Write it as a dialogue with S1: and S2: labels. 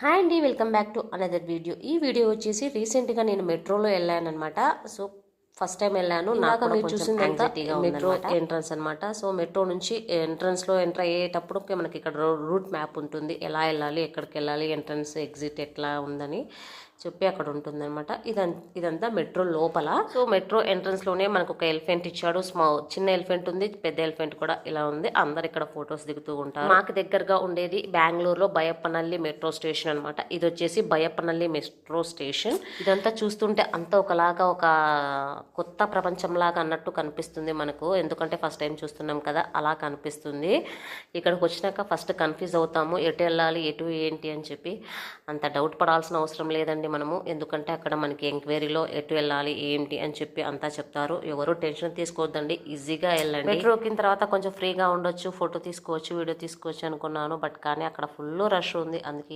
S1: Hi అండి welcome back to another video ఈ video వచ్చేసి రీసెంట్గా నేను మెట్రోలో వెళ్ళాను అనమాట సో ఫస్ట్ టైం వెళ్ళాను. నాకు మీరు చూసిందంతా మెట్రో ఎంట్రన్స్ అనమాట సో మెట్రో నుంచి ఎంట్రన్స్లో ఎంటర్ అయ్యేటప్పుడు మనకి ఇక్కడ రూట్ మ్యాప్ ఉంటుంది. ఎలా వెళ్ళాలి ఎక్కడికి వెళ్ళాలి ఎంట్రన్స్ ఎగ్జిట్ ఎట్లా ఉందని. చెప్పి అక్కడ ఉంటుందన్నమాట ఇదం ఇదంతా మెట్రో లోపల. సో మెట్రో ఎంట్రన్స్లోనే మనకు ఒక ఎలిఫెంట్ ఇచ్చాడు. స్మా చిన్న ఎలిఫెంట్ ఉంది పెద్ద ఎలిఫెంట్ కూడా ఇలా ఉంది. అందరు ఇక్కడ ఫొటోస్ దిగుతూ ఉంటారు. మాకు దగ్గరగా ఉండేది బెంగళూరులో బయప్పనల్లి మెట్రో స్టేషన్ అనమాట ఇది వచ్చేసి బయప్పనల్లి మెట్రో స్టేషన్. ఇదంతా చూస్తుంటే అంతా ఒకలాగా ఒక కొత్త ప్రపంచంలాగా అన్నట్టు కనిపిస్తుంది మనకు. ఎందుకంటే ఫస్ట్ టైం చూస్తున్నాం కదా అలా కనిపిస్తుంది. ఇక్కడికి వచ్చినాక ఫస్ట్ కన్ఫ్యూజ్ అవుతాము ఎటు వెళ్ళాలి ఎటు ఏంటి అని చెప్పి. అంత డౌట్ పడాల్సిన అవసరం లేదండి మనము. ఎందుకంటే అక్కడ మనకి ఎంక్వైరీలో ఎటు వెళ్ళాలి ఏంటి అని చెప్పి అంతా చెప్తారు. ఎవరు టెన్షన్ తీసుకోవద్దండి. ఈజీగా వెళ్ళండి. మెట్రో ఎక్కిన తర్వాత కొంచెం ఫ్రీగా ఉండొచ్చు. ఫోటో తీసుకోవచ్చు వీడియో తీసుకోవచ్చు అనుకున్నాను. బట్ కానీ అక్కడ ఫుల్ రష్ ఉంది. అందుకే